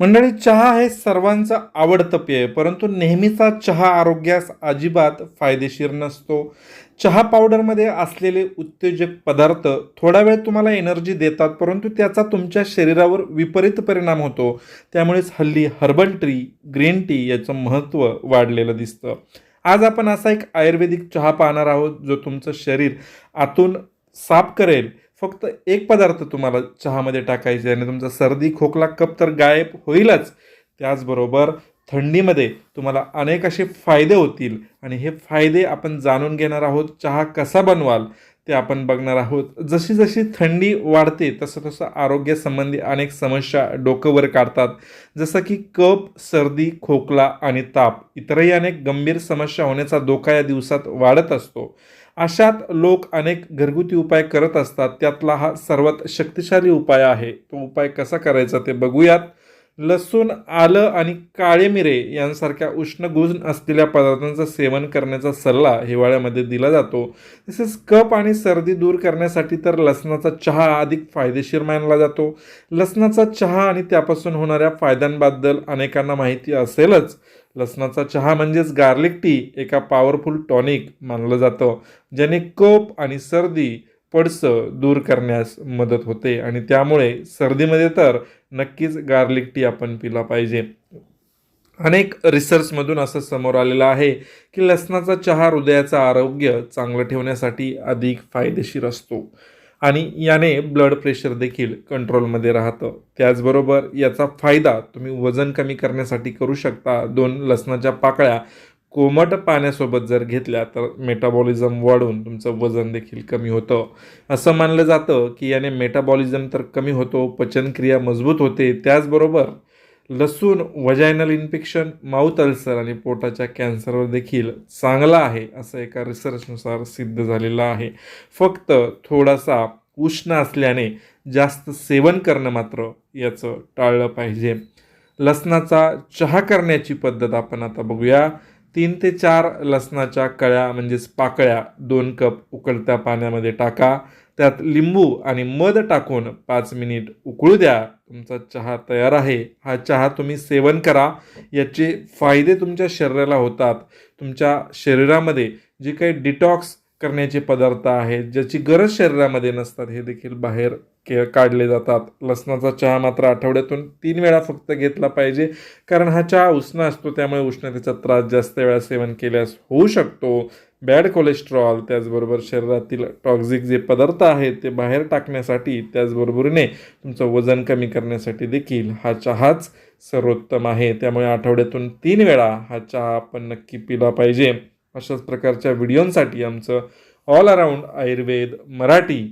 मंडळी चहा हे सर्वांचं आवडतं पेय परंतु नेहमीचा चहा आरोग्यास अजिबात फायदेशीर नसतो. चहा पावडरमध्ये असलेले उत्तेजक पदार्थ थोडा वेळ तुम्हाला एनर्जी देतात परंतु त्याचा तुमच्या शरीरावर विपरीत परिणाम होतो. त्यामुळेच हल्ली हर्बल ट्री ग्रीन टी याचं महत्त्व वाढलेलं दिसतं. आज आपण असा एक आयुर्वेदिक चहा पाहणार आहोत जो तुमचं शरीर आतून साफ करेल फक्त एक पदार्थ तुम्हाला चहामध्ये टाकायचे आणि तुमचा सर्दी खोकला कप तर गायब होईलच. त्याचबरोबर थंडीमध्ये तुम्हाला अनेक असे फायदे होतील आणि हे फायदे आपण जाणून घेणार आहोत चहा कसा बनवाल. ते आपण बघणार आहोत. जशी जशी थंडी वाढते तसं तसं आरोग्यासंबंधी अनेक समस्या डोकं वर काढतात. जसं की कप सर्दी खोकला आणि ताप इतरही अनेक गंभीर समस्या होण्याचा धोका या दिवसात वाढत असतो. अशात लोक अनेक घरगुती उपाय करत असतात. त्यातला हा सर्वात शक्तिशाली उपाय आहे. तो उपाय कसा करायचा ते बघूयात. लसूण आलं आणि काळे मिरे यांसारख्या उष्ण गुण असलेल्या पदार्थांचं सेवन करण्याचा सल्ला हिवाळ्यामध्ये दिला जातो. तसेच कप आणि सर्दी दूर करण्यासाठी तर लसणाचा चहा अधिक फायदेशीर मानला जातो. लसणाचा चहा आणि त्यापासून होणाऱ्या फायद्यांबद्दल अनेकांना माहिती असेलच. लसणाचा चहा म्हणजेच गार्लिक टी एका पॉवरफुल टॉनिक मानलं जातं ज्याने कप आणि सर्दी पडसं दूर करण्यास मदत होते आणि त्यामुळे सर्दीमध्ये तर नक्कीच गार्लिक टी आपण पिला पाहिजे. अनेक रिसर्चमधून असं समोर आलेलं आहे की लसणाचा चहा हृदयाचं आरोग्य चांगलं ठेवण्यासाठी अधिक फायदेशीर असतो. आणि याने ब्लड प्रेशर देखील कंट्रोलमध्ये राहतं. त्याचबरोबर याचा फायदा तुम्ही वजन कमी करण्यासाठी करू शकता. दोन लसणाच्या पाकळ्या कोमट पाण्यासोबत जर घेतल्या तर मेटाबॉलिझम वाढून तुमचं वजन देखील कमी होतं. असं मानलं जातं की याने मेटाबॉलिझम तर कमी होतो पचनक्रिया मजबूत होते. त्याचबरोबर लसूण वजायनल इन्फेक्शन माउथ अल्सर आणि पोटाच्या कॅन्सरवर देखील चांगला आहे असं एका रिसर्चनुसार सिद्ध झालेलं आहे. फक्त थोडासा उष्ण असल्याने जास्त सेवन करणं मात्र याचं टाळलं पाहिजे. लसणाचा चहा करण्याची पद्धत आपण आता बघूया. तीन ते चार लसणाच्या कळ्या म्हणजेच पाकळ्या दोन कप उकळत्या पाण्यामध्ये टाका. त्यात लिंबू आणि मध टाकून पाच मिनिट उकळू द्या. तुमचा चहा तयार आहे. हा चहा तुम्ही सेवन करा. याचे फायदे तुमच्या शरीराला होतात. तुमच्या शरीरामध्ये जे काही डिटॉक्स करण्याचे पदार्थ आहेत ज्याची गरज शरीरामध्ये नसतात हे देखील बाहेर के काढले जातात. लसणाचा चहा मात्र आठवड्यातून तीन वेळा फक्त घेतला पाहिजे कारण हा चहा उष्ण असतो त्यामुळे उष्णतेचा त्रास जास्त वेळा सेवन केल्यास होऊ शकतो. बॅड कोलेस्ट्रॉल त्याचबरोबर शरीरातील टॉक्झिक जे पदार्थ आहेत ते बाहेर टाकण्यासाठी त्याचबरोबरीने तुमचं वजन कमी करण्यासाठी देखील हा चहाच सर्वोत्तम आहे. त्यामुळे आठवड्यातून तीन वेळा हा चहा आपण नक्की पिला पाहिजे. अशाच प्रकारच्या व्हिडिओंसाठी आमचं ऑल अराऊंड आयुर्वेद मराठी